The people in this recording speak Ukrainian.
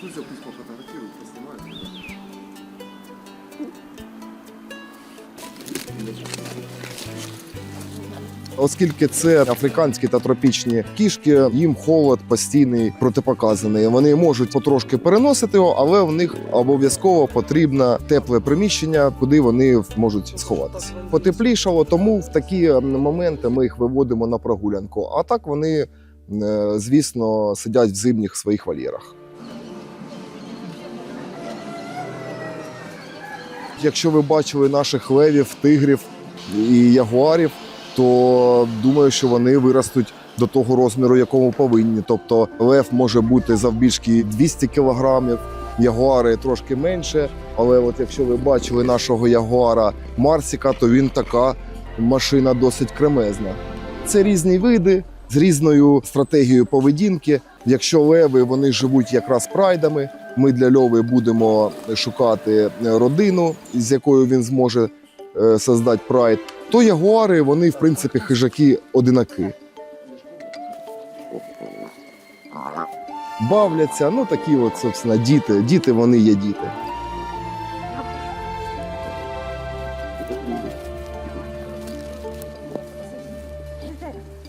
Слушай, пусть пофотографируют, поснимают. Оскільки це африканські та тропічні кішки, їм холод постійний протипоказаний. Вони можуть потрошки переносити його, але в них обов'язково потрібне тепле приміщення, куди вони можуть сховатися. Потеплішало, тому в такі моменти ми їх виводимо на прогулянку. А так вони, е, звісно, сидять в зимніх своїх вольєрах. Якщо ви бачили наших левів, тигрів і ягуарів, то думаю, що вони виростуть до того розміру, якому повинні. Тобто лев може бути завбільшки 200 кілограмів, ягуари трошки менше. Але от якщо ви бачили нашого ягуара Марсіка, то він така машина досить кремезна. Це різні види з різною стратегією поведінки. Якщо леви вони живуть якраз прайдами, ми для Льови будемо шукати е, родину, з якою він зможе е, создати прайд. То ягуари, вони в принципі хижаки одинаки. Бавляться, ну такі от, собственно, діти. Діти вони є діти. Thank.